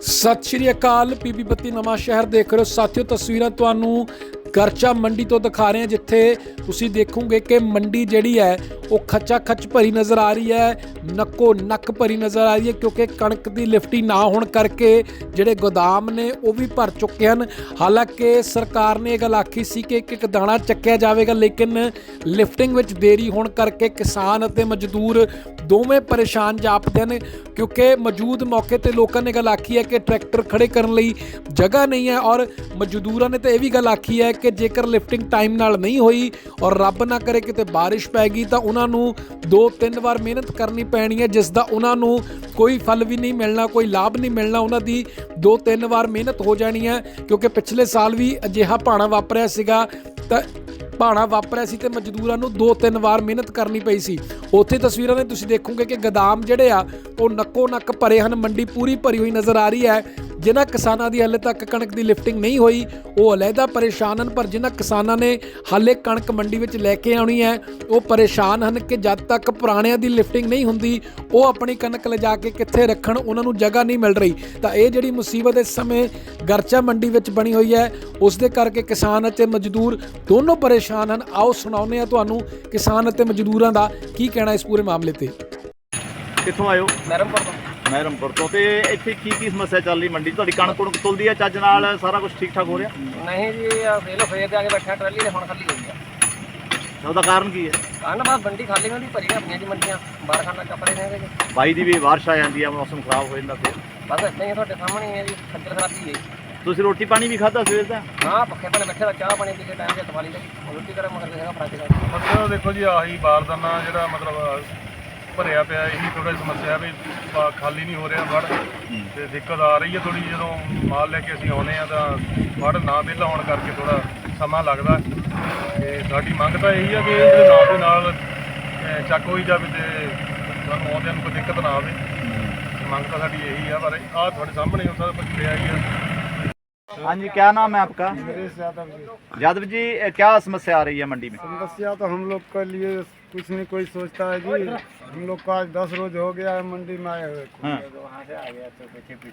ਸਤਿ ਸ਼੍ਰੀ ਅਕਾਲ ਪੀਪੀ ਬੱਤੀ ਨਵਾਂ ਸ਼ਹਿਰ ਦੇਖ ਰਹੇ ਹੋ। ਸਾਥੀਓ, ਤਸਵੀਰਾਂ ਤੁਹਾਨੂੰ ਗਰਚਾ ਮੰਡੀ ਤੋਂ ਦਿਖਾ ਰਹੇ ਹਾਂ, ਜਿੱਥੇ ਤੁਸੀਂ ਦੇਖੋਗੇ ਕਿ ਮੰਡੀ ਜਿਹੜੀ ਹੈ ਉਹ ਖੱਚਾ ਖੱਚ ਭਰੀ ਨਜ਼ਰ ਆ ਰਹੀ ਹੈ, ਨੱਕੋ ਨੱਕ ਭਰੀ ਨਜ਼ਰ ਆ ਰਹੀ ਹੈ ਕਿਉਂਕਿ ਕਣਕ ਦੀ ਲਿਫਟੀ ਨਾ ਹੋਣ ਕਰਕੇ ਜਿਹੜੇ ਗੋਦਾਮ ਨੇ ਉਹ ਵੀ ਭਰ ਚੁੱਕੇ ਹਨ। ਹਾਲਾਂਕਿ ਸਰਕਾਰ ਨੇ ਇਹ ਗੱਲ ਆਖੀ ਸੀ ਕਿ ਇੱਕ ਇੱਕ ਦਾਣਾ ਚੱਕਿਆ ਜਾਵੇਗਾ, ਲੇਕਿਨ ਲਿਫਟਿੰਗ ਵਿੱਚ ਦੇਰੀ ਹੋਣ ਕਰਕੇ ਕਿਸਾਨ ਅਤੇ ਮਜ਼ਦੂਰ ਦੋਵੇਂ ਪਰੇਸ਼ਾਨ ਜਾਪਦੇ ਨੇ ਕਿਉਂਕਿ ਮੌਜੂਦ ਮੌਕੇ ਤੇ ਲੋਕਾਂ ਨੇ ਗੱਲ ਆਖੀ ਹੈ ਕਿ ਟਰੈਕਟਰ ਖੜੇ ਕਰਨ ਲਈ ਜਗ੍ਹਾ ਨਹੀਂ ਹੈ ਔਰ ਮਜ਼ਦੂਰਾਂ ਨੇ ਤਾਂ ਇਹ ਵੀ ਗੱਲ ਆਖੀ ਹੈ ਕਿ ਜੇਕਰ ਲਿਫਟਿੰਗ ਟਾਈਮ ਨਾਲ ਨਹੀਂ ਹੋਈ ਔਰ ਰੱਬ ਨਾ ਕਰੇ ਕਿਤੇ ਬਾਰਿਸ਼ ਪੈ ਗਈ ਤਾਂ ਉਹਨਾਂ ਨੂੰ ਦੋ ਤਿੰਨ ਵਾਰ ਮਿਹਨਤ ਕਰਨੀ ਪੈਣੀ ਹੈ, ਜਿਸ ਦਾ ਉਹਨਾਂ ਨੂੰ ਕੋਈ ਫਲ ਵੀ ਨਹੀਂ ਮਿਲਣਾ, ਕੋਈ ਲਾਭ ਨਹੀਂ ਮਿਲਣਾ, ਉਹਨਾਂ ਦੀ ਦੋ ਤਿੰਨ ਵਾਰ ਮਿਹਨਤ ਹੋ ਜਾਣੀ ਹੈ, ਕਿਉਂਕਿ ਪਿਛਲੇ ਸਾਲ ਵੀ ਅਜਿਹਾ ਭਾਣਾ ਵਾਪਰਿਆ ਸੀਗਾ, ਤਾਂ ਭਾਣਾ ਵਾਪਰਿਆ ਸੀ ਤੇ ਮਜ਼ਦੂਰਾਂ ਨੂੰ ਦੋ ਤਿੰਨ ਵਾਰ ਮਿਹਨਤ ਕਰਨੀ ਪਈ ਸੀ। ਉੱਥੇ ਤਸਵੀਰਾਂ ਨੇ ਤੁਸੀਂ ਦੇਖੋਗੇ ਕਿ ਗਦਾਮ ਜਿਹੜੇ ਆ, ਉਹ ਨੱਕੋ ਨੱਕ ਭਰੇ ਹਨ, ਮੰਡੀ ਪੂਰੀ ਭਰੀ ਹੋਈ ਨਜ਼ਰ ਆ ਰਹੀ ਹੈ ਜਿਨ੍ਹਾਂ ਕਿਸਾਨਾਂ ਦੀ ਹਾਲੇ ਤੱਕ ਕਣਕ ਦੀ ਲਿਫਟਿੰਗ ਨਹੀਂ ਹੋਈ ਉਹ ਅਲੱਗਾ ਪਰੇਸ਼ਾਨ ਹਨ ਪਰ ਜਿਨ੍ਹਾਂ ਕਿਸਾਨਾਂ ਨੇ ਹਾਲੇ ਕਣਕ ਮੰਡੀ ਵਿੱਚ ਲੈ ਕੇ ਆਉਣੀ ਹੈ ਉਹ ਪਰੇਸ਼ਾਨ ਹਨ ਕਿ ਜਦ ਤੱਕ ਪੁਰਾਣਿਆਂ ਦੀ ਲਿਫਟਿੰਗ ਨਹੀਂ ਹੁੰਦੀ ਉਹ ਆਪਣੀ ਕਣਕ ਲਿਜਾ ਕੇ ਕਿੱਥੇ ਰੱਖਣ ਉਹਨਾਂ ਨੂੰ ਜਗ੍ਹਾ ਨਹੀਂ ਮਿਲ ਰਹੀ। ਤਾਂ ਇਹ ਜਿਹੜੀ ਮੁਸੀਬਤ ਇਸ ਸਮੇਂ ਗਰਚਾ ਮੰਡੀ ਵਿੱਚ ਬਣੀ ਹੋਈ ਹੈ ਉਸ ਦੇ ਕਰਕੇ ਕਿਸਾਨ ਅਤੇ ਮਜ਼ਦੂਰ ਦੋਨੋਂ ਪਰੇਸ਼ਾਨ ਹਨ। ਆਓ ਸੁਣਾਉਂਦੇ ਆ ਤੁਹਾਨੂੰ ਕਿਸਾਨ ਅਤੇ ਮਜ਼ਦੂਰਾਂ ਦਾ ਕੀ ਕਹਿਣਾ ਇਸ ਪੂਰੇ ਮਾਮਲੇ ਤੇ। ਕਿੱਥੋਂ ਆਇਓ ਮਹਿਰਮਪੁਰ ਤੋਂ। ਮਹਿਰਮਪੁਰ ਤੋਂ। ਤੇ ਇੱਥੇ ਕੀ ਕੀ ਸਮੱਸਿਆ ਚੱਲ ਰਹੀ ਮੰਡੀ 'ਚ? ਤੁਹਾਡੀ ਕਣਕ ਕੁਣਕ ਤੁਲਦੀ ਹੈ ਚੱਜ ਨਾਲ ਸਾਰਾ ਕੁਝ ਠੀਕ ਠਾਕ ਹੋ ਰਿਹਾ? ਨਹੀਂ ਜੀ ਆ ਫੇਲ ਫੇਰ ਤੇ ਆ ਕੇ ਬੈਠਾ ਟਰਾਲੀ ਤੇ ਹੁਣ ਖਾਲੀ ਹੋਈ ਆ ਤਾਂ ਉਹਦਾ ਕਾਰਨ ਕੀ ਹੈ? ਕੰਨ ਬਸ ਮੰਡੀ ਖਾਲੀ ਹੁੰਦੀ ਭਰੀ ਆਪਣੀਆਂ ਜੀ ਮੰਡੀਆਂ ਬਾਹਰ ਖਾਣਾ ਕੱਪੜੇ ਨੇ ਇਹਦੇ ਚ। ਬਾਈ ਦੀ ਵੀ ਬਾਰਿਸ਼ ਆ ਜਾਂਦੀ ਹੈ ਮੌਸਮ ਖਰਾਬ ਹੋ ਜਾਂਦਾ ਫਿਰ। ਬਸ ਏਦਾਂ ਹੀ ਆ, ਤੁਹਾਡੇ ਸਾਹਮਣੇ ਹੀ ਹੈ ਜੀ ਖੱਜਲ ਖਰਾਬੀ ਹੈ ਤੁਸੀਂ ਰੋਟੀ ਪਾਣੀ ਵੀ ਖਾਧਾ ਸਵੇਰ ਦਾ? ਹਾਂ ਪੱਖੇ ਥੱਲੇ ਬੈਠੇ ਦਾ ਚਾਹ ਪਾਣੀ ਪੀ ਕੇ ਟਾਈਮ ਤੇ ਤਵਾਲੀ ਦੇ ਰੋਟੀ ਕਰੇ ਮਗਰ ਦੇਖਾ ਫਰਾਜ ਦਾ ਮਤਲਬ ਦੇਖੋ ਜੀ ਆਹੀ ਬਾਰਦਾਨਾ ਜਿਹੜਾ ਮਤਲਬ ਭਰਿਆ ਪਿਆ ਇਹੀ ਥੋੜਾ ਸਮੱਸਿਆ ਵੀ ਪਾ- ਖਾਲੀ ਨਹੀਂ ਹੋ ਰਿਹਾ ਵੜ। ਤੇ ਦਿੱਕਤ ਆ ਰਹੀ ਹੈ ਥੋੜੀ ਜਦੋਂ ਮਾਲ ਲੈ ਕੇ ਅਸੀਂ ਆਉਨੇ ਆ ਤਾਂ ਵੜ ਨਾ ਵਿਹਲਾ ਹੋਣ ਕਰਕੇ ਥੋੜਾ ਸਮਾਂ ਲੱਗਦਾ। ਤੇ ਸਾਡੀ ਮੰਗ ਤਾਂ ਇਹੀ ਆ ਕਿ ਇਹਦੇ ਨਾਲ ਦੇ ਨਾਲ ਅਹ, ਚੱਕ ਹੋਈ ਜਾਵੇ ਤੇ ਸਾਨੂੰ ਆਉਂਦਿਆਂ ਨੂੰ ਕੋਈ ਦਿੱਕਤ ਨਾ ਆਵੇ। ਮੰਗ ਤਾਂ ਸਾਡੀ ਇਹੀ ਆ ਪਰ ਆਹ ਤੁਹਾਡੇ ਸਾਹਮਣੇ ਹੁੰਦਾ ਕੁਝ ਪਿਆ ਹੀ ਆ। हाँ जी क्या नाम है आपका? यादव जी। अ, क्या समस्या आ रही है मंडी में? समस्या तो हम लोग के लिए कुछ नहीं कोई सोचता है जी। हम लोग का आज दस रोज हो गया है मंडी में आए हुए। हाँ।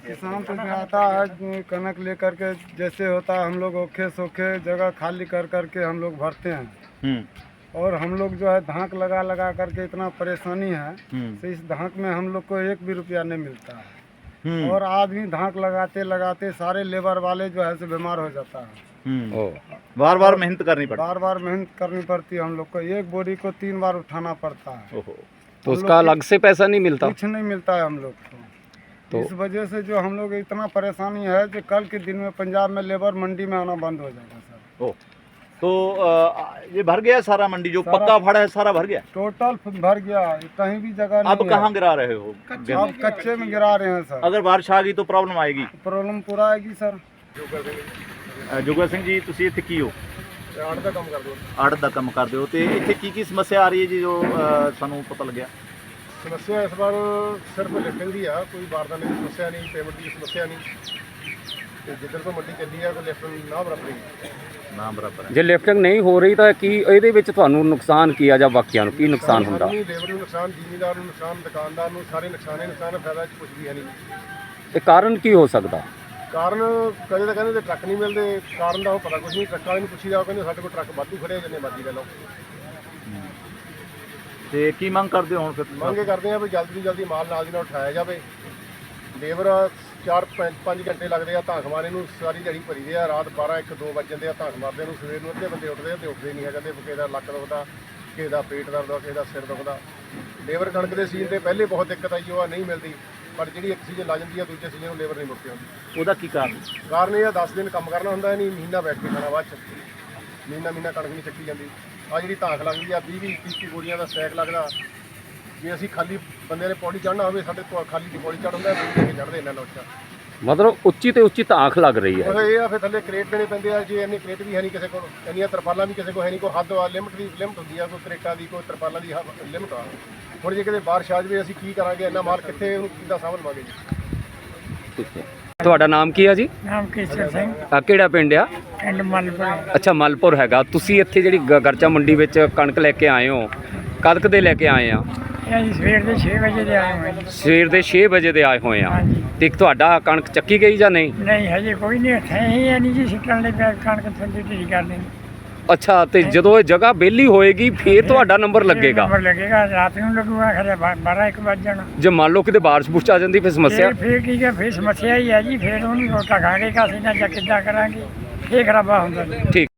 किसान तो आता है कनक लेकर के जैसे होता है हम लोग ओखे सोखे जगह खाली कर करके हम लोग भरते हैं। हम्म। और हम लोग जो है धाक लगा लगा करके इतना परेशानी है हम्म। तो इस धाक में हम लोग को एक भी रुपया नहीं मिलता है। और आदमी धाक लगाते लगाते सारे लेबर वाले जो है से बीमार हो जाता है। हम्म। बार बार मेहनत करनी पड़ती। बार बार मेहनत करनी पड़ती है हम लोग को। एक बोरी को तीन बार उठाना पड़ता है। तो उसका अलग से पैसा नहीं मिलता? कुछ नहीं मिलता है हम लोग को। तो- इस वजह से जो हम लोग इतना परेशानी है कि कल के दिन में पंजाब में लेबर मंडी में आना बंद हो जाएगा सर। ओ तो अ, ये भर गया सारा मंडी जो सारा- पक्का फड़ा है सारा भर गया टोटल भर गया कहीं भी जगह अब नहीं कहाँ गिरा रहे हो है अब कच्चे में गिरा रहे हैं सर अगर बारिश आ गई तो प्रॉब्लम आएगी प्रॉब्लम पूरा आएगी सर ਅ, ਜੋਗਾ ਸਿੰਘ ਜੀ ਤੁਸੀਂ ਇੱਥੇ ਕੀ ਹੋ ਆੜ ਦਾ ਕੰਮ ਕਰਦੇ ਹੋ ਆੜ ਦਾ ਕੰਮ ਕਰਦੇ ਹੋ ਤੇ ਇੱਥੇ ਕੀ ਕੀ ਸਮੱਸਿਆ ਆ ਰਹੀ ਹੈ ਜੀ ਜੋ ਅ, ਸਾਨੂੰ ਪਤਾ ਲੱਗਿਆ समस्या इस बार सिर्फ लिफ्टिंग की है कोई बारदाने की समस्या नहीं पेमेंट की ਤੇ ਤੋਂ ਜੇ ਲਿਫਟਿੰਗ ਨਹੀਂ ਹੋ ਰਹੀ ਤਾਂ ਕੀ ਇਹਦੇ ਵਿੱਚ ਤੁਹਾਨੂੰ ਨੁਕਸਾਨ ਕੀ ਆ ਜਾਂ ਵਾਕਿਆ ਨੂੰ ਕੀ ਨੁਕਸਾਨ ਹੁੰਦਾ? ਸਾਨੂੰ ਕਾਰਨ ਕੀ ਹੋ ਸਕਦਾ? ਕਾਰਨ ਕਦੇ ਤਾਂ ਕਹਿੰਦੇ ਤੇ ਟਰੱਕ ਨਹੀਂ ਮਿਲਦੇ ਕਾਰਨ ਦਾ ਉਹ ਪਤਾ ਕੁਝ ਨਹੀਂ ਟਰੱਕ ਵਾਲੇ ਨੂੰ ਪੁੱਛੀ ਜਾਓ ਕਹਿੰਦੇ ਸਾਡੇ ਕੋਲ ਟਰੱਕ ਵਾਧੂ ਖੜੇ ਆ, ਜਿੰਨੇ ਲੈ ਲਓ। ਤੇ ਕੀ ਮੰਗ ਕਰਦੇ ਹੋ ਹੁਣ ਫਿਰ? ਮੰਗੇ ਕਰਦੇ ਆ ਵੀ ਜਲਦੀ ਤੋਂ ਜਲਦੀ ਮਾਲ ਨਾਲ ਦੀ ਨਾਲ ਉਠਾਇਆ ਜਾਵੇ। ਲੇਬਰ 4 5 ਘੰਟੇ ਲੱਗਦੇ ਆ ਧਾਕ ਮਾਰੇ ਨੂੰ ਸਾਰੀ ਦਿਹਾੜੀ ਭਰੀ ਦੇ ਆ ਰਾਤ 12 1 2 ਵਜ ਜਾਂਦੇ ਆ ਧਾਕ ਮਾਰਦੇ ਨੂੰ ਸਵੇਰ ਨੂੰ ਅੱਧੇ ਬੰਦੇ ਉੱਠਦੇ ਆ ਤੇ ਉੱਠਦੇ ਨਹੀਂ ਹੈ ਕਹਿੰਦੇ ਕਿਸੇ ਦਾ ਲੱਕ ਦੁਖਦਾ ਕਿਸੇ ਦਾ ਪੇਟ ਦਰਦ ਆ ਕਿਸੇ ਦਾ ਸਿਰ ਦੁਖਦਾ। ਲੇਬਰ ਕਣਕ ਦੇ ਸੀਜ਼ਨ ਤੇ ਪਹਿਲੇ ਬਹੁਤ ਦਿੱਕਤ ਆਈ ਉਹ ਆ ਨਹੀਂ ਮਿਲਦੀ ਪਰ ਜਿਹੜੀ ਇੱਕ ਸੀਜ਼ਨ ਲਾ ਜਾਂਦੀ ਆ ਦੂਜੇ ਸੀਜ਼ਨ ਨੂੰ ਲੇਬਰ ਨਹੀਂ ਮੁੜਦੀ ਆਉਂਦੀ ਉਹਦਾ ਕੀ ਕਾਰਨ? ਕਾਰਨ ਇਹ ਆ 10 ਦਿਨ ਕੰਮ ਕਰਨਾ ਹੁੰਦਾ ਨਹੀਂ ਮਹੀਨਾ ਬੈਠ ਕੇ ਖਾਣਾ ਬਾਅਦ ਚ। ਮਹੀਨਾ ਮਹੀਨਾ ਕਣਕ ਨਹੀਂ ਚੱਕੀ ਜਾਂਦੀ। ਆ ਜਿਹੜੀ ਧਾਕ ਲੱਗਦੀ ਆ 20 20 30 ਬੋਰੀਆਂ ਦਾ ਸਟੈਕ ਲੱਗਦਾ। ਜੇ ਅਸੀਂ ਖਾਲੀ ਬੰਦੇ ਨੇ ਪੌੜੀ ਚੜ੍ਹਨਾ ਹੋਵੇ ਸਾਡੇ ਕੋਲ ਖਾਲੀ ਦੀ ਪੌੜੀ ਚੜ੍ਹਦਾ ਦੂਜੇ ਕੇ ਚੜ੍ਹਦੇ ਇਹਨਾਂ ਨੋਚਾ ਮਤਲਬ ਉੱਚੀ ਤੇ ਉੱਚੀ ਤਾਂਖ ਲੱਗ ਰਹੀ ਹੈ। ਉਹ ਇਹ ਆ ਫਿਰ ਥੱਲੇ ਕ੍ਰੇਟ ਦੇਣੇ ਪੈਂਦੇ ਆ ਜੇ ਇੰਨੇ ਕ੍ਰੇਟ ਵੀ ਹੈ ਨਹੀਂ ਕਿਸੇ ਕੋਲ ਇੰਨੀਆਂ ਤਰਪਾਲਾਂ ਵੀ ਕਿਸੇ ਕੋਲ ਹੈ ਨਹੀਂ ਕੋਈ ਹੱਦ ਆ ਲਿਮਟ ਦੀ ਲਿਮਟ ਹੁੰਦੀ ਆ ਕੋਈ ਕ੍ਰੇਟਾਂ ਦੀ ਕੋਈ ਤਰਪਾਲਾਂ ਦੀ ਲਿਮਟ ਆ। ਹੁਣ ਜੇ ਕਿਤੇ ਬਾਰਿਸ਼ ਆ ਜਾਵੇ ਅਸੀਂ ਕੀ ਕਰਾਂਗੇ? ਇੰਨਾ ਮਾਲ ਕਿੱਥੇ ਉਹਨੂੰ ਕਿੱਦਾਂ ਸਾਂਭ ਲਵਾਂਗੇ ਜੀ? ਠੀਕ ਹੈ। ਤੁਹਾਡਾ ਨਾਮ ਕੀ ਆ ਜੀ? ਨਾਮ ਕੇਸਰ ਸਿੰਘ। ਆ ਕਿਹੜਾ ਪਿੰਡ ਆ? ਪਿੰਡ ਮਲਪੁਰ। ਅੱਛਾ ਮਲਪੁਰ ਹੈਗਾ। ਤੁਸੀਂ ਇੱਥੇ ਜਿਹੜੀ ਗ- ਗਰਚਾ ਮੰਡੀ ਵਿੱਚ ਕਣਕ ਲੈ ਕੇ ਆਏ ਹੋ ਕਦ ਕਦੇ ਲੈ ਕੇ ਆਏ ਆ। ਇਹ ਅਸੀਂ ਸਵੇਰ ਦੇ 6 ਵਜੇ ਦੇ ਆਏ ਹੋਏ ਜੀ। ਸਵੇਰ ਦੇ 6 ਵਜੇ ਦੇ ਆਏ ਹੋਏ ਆ। ਹਾਂਜੀ। ਤੇ ਤੁਹਾਡਾ ਕਣਕ ਚੱਕੀ ਗਈ ਜਾਂ ਨਹੀਂ? ਨਹੀਂ ਹਜੇ ਕੋਈ ਨਹੀਂ ਇੱਥੇ ਹੀ ਹੈ ਨਹੀਂ ਜੀ ਸਿੱਟਣ ਲਈ ਪਿਆ ਕਣਕ ਥੱਲੇ ਢੀ ਕਰ ਅੱਛਾ ਤੇ ਜਦੋਂ ਇਹ ਜਗ੍ਹਾ ਬੇਲੀ ਹੋਏਗੀ ਫੇਰ ਤੁਹਾਡਾ ਨੰਬਰ ਲੱਗੇਗਾ? ਨੰਬਰ ਲੱਗੇਗਾ ਰਾਤ ਨੂੰ ਲੱਗੂਗਾ ਖਰੇ 12 1 ਵਜੇ ਜਾਣਾ। ਜੇ ਮੰਨ ਲਓ ਕਿਤੇ ਬਾਰਿਸ਼ ਬੁਰਸ਼ ਆ ਜਾਂਦੀ ਫਿਰ ਸਮੱਸਿਆ? ਫਿਰ ਫਿਰ ਕੀ ਹੈ ਫਿਰ ਸਮੱਸਿਆ ਹੀ ਹੈ ਜੀ ਫਿਰ ਉਹਨੂੰ ਰੋਟਾ ਖਾਣੇ ਕਾਸੀ ਨਾ ਜਾਂ ਕਿੱਦਾਂ ਕਰਾਂਗੇ? ਇਹ ਖਰਾਬਾ ਹੁੰਦਾ ਜੀ। ਠੀਕ।